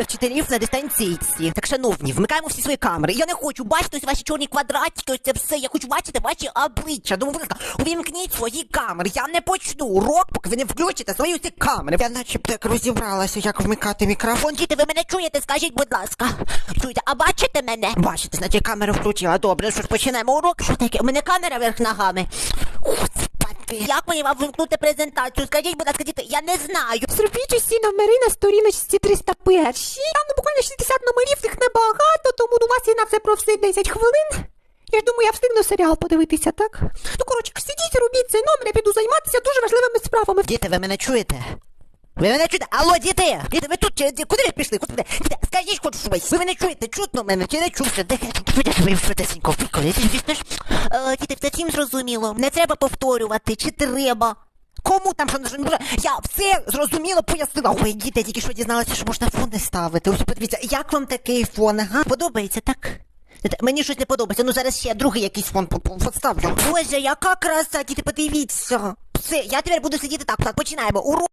вже вчителів на дистанційці. Так, шановні, вмикаємо всі свої камери. Я не хочу бачити ось ваші чорні квадратики, ось це все. Я хочу бачити ваші обличчя. Тому, будь увімкніть свої камери. Я не почну урок, поки ви не включите свої ці камери. Я начебто як розібралася, як вмикати мікрофон. Діти, ви мене чуєте? Скажіть, будь ласка. Чуєте, а бачите мене? Бачите, значить камеру включила. Добре, що ж починаємо урок. Що таке? У мене камера вверх ногами. Господи. Як мені вам вимкнути презентацію? Скажіть, будь ласка, діти, я не знаю. Зробіть усі номери на сторіночці 301. Там ну, буквально 60 номерів, їх небагато, тому ну, у вас є на все про все 10 хвилин. Я ж думаю, я встигну серіал подивитися, так? Ну, коротше, сидіть, робіть цей номер, я піду займатися дуже важливими справами. Діти, ви мене чуєте? Ви мене чуєте? Алло, діти! Діти, ви тут чи- куди ви пішли? Куди? Діти, хоч щось. Ви мене чуєте? Чутно мене чи не чуєте? Де ви швидесенько віколі? Е, Діти, це всім зрозуміло. Не треба повторювати, чи треба? Кому там що не зрозуміло? Я все зрозуміло пояснила. Ой, діти, тільки що дізналася, що можна фон не ставити. Ось подивіться, як вам такий фон, ага? Подобається, так? Мені щось не подобається, ну зараз ще другий якийсь фон по- по- поставлю. Боже, яка краса, діти, подивіться. Все, я тепер буду сидіти так, так, починаємо. Урок.